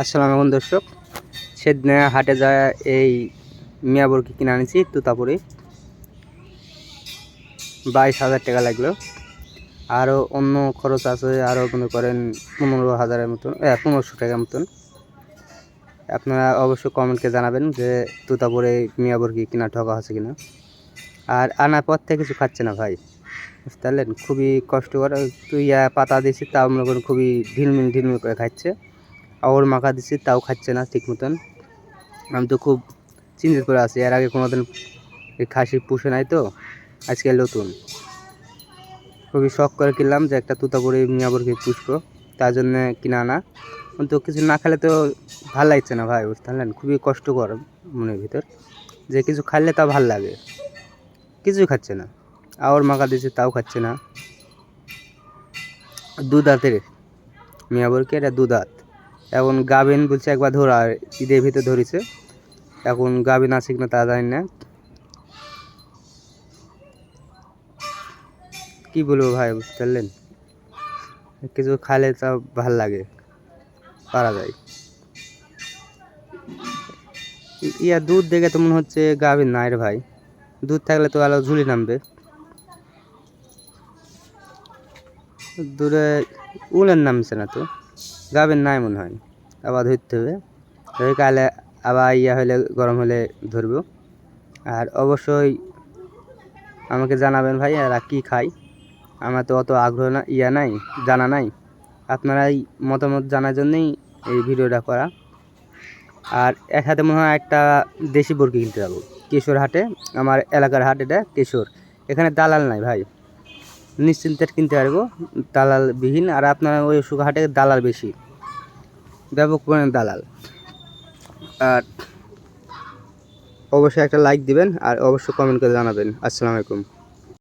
আসসালামু আলাইকুম দর্শক। সেদিনে হাটে যায় এই মিয়া মিয়াবরকে কিনে আনিছি, তুতাপুরি। বাইশ হাজার টাকা লাগল। আরও অন্য খরচ আছে আরও মনে করেন পনেরো হাজারের মতন পনেরোশো টাকার মতন। আপনারা অবশ্যই কমেন্টকে জানাবেন যে তুতাপুরে মিয়াবরকি কিনা ঠকা হচ্ছে কিনা। আর আনার পর থেকে কিছু খাচ্ছে না ভাই, বুঝতে পারলেন? খুবই কষ্টকর, তুই পাতা দিয়েছি তা মনে করেন খুবই ঢিলমিল ঢিলমিল করে খাচ্ছে। আওয়ার মাখা দিচ্ছি তাও খাচ্ছে না ঠিক মতন আমি তো খুব চিন্তিত করে আছি। এর আগে কোনো দিন খাসি পুষে নাই তো, আজকে নতুন। খুবই শখ করে কিনলাম যে একটা তুতাপুরি মিয়াবরকে পুষবো, তার জন্য কিনা আনা কিন্তু কিছু না খেলে তো ভালো লাগছে না ভাই, বুঝতে খুবই কষ্টকর মনের ভিতর। যে কিছু খাইলে তা ভালো লাগে। কিছুই খাচ্ছে না। আওয়ার মাখা দিচ্ছে তাও খাচ্ছে না। দুধ হাতের মিয়াবরকে এটা দুধ হাত এখন গাভিন বলছে একবার ধরা ঈদের ভিতরে ধরেছে। এখন গাভিন আছে কিনা তা জানি না। কি বলব ভাই, বুঝতে পারলেন? কিছু খালে তা ভালো লাগে, পারা যায়। ইয়া দুধ দেখে তো মনে হচ্ছে গাভিন নাই রে ভাই। দুধ থাকলে তো আলো ঝুলি নামবে। দূরে উলের নামছে না তো। গাবেন নাই মনে হয়। আবার ধরতে হবে। কালে আবার ইয়া হলে গরম হলে ধরবো। আর অবশ্যই আমাকে জানাবেন ভাই, এরা কী খায়? আমার তো অত আগ্রহ না, ইয়া নাই, জানা নাই। আপনারাই মতামত জানার জন্যই এই ভিডিওটা করা। আর এক হাতে মনে হয় একটা দেশি বরকি কিনতে যাব। কেশর হাটে, আমার এলাকার হাট এটা, কেশর। এখানে দালাল নাই ভাই। নিশ্চিন্তে কিনতে পারব দালাল বিহীন আর আপনার ওই সুগাহাটে দালাল বেশি। ব্যাপক পরিমাণে দালাল। আর অবশ্যই একটা লাইক দিবেন, আর অবশ্যই কমেন্ট করে জানাবেন। আসসালামু আলাইকুম।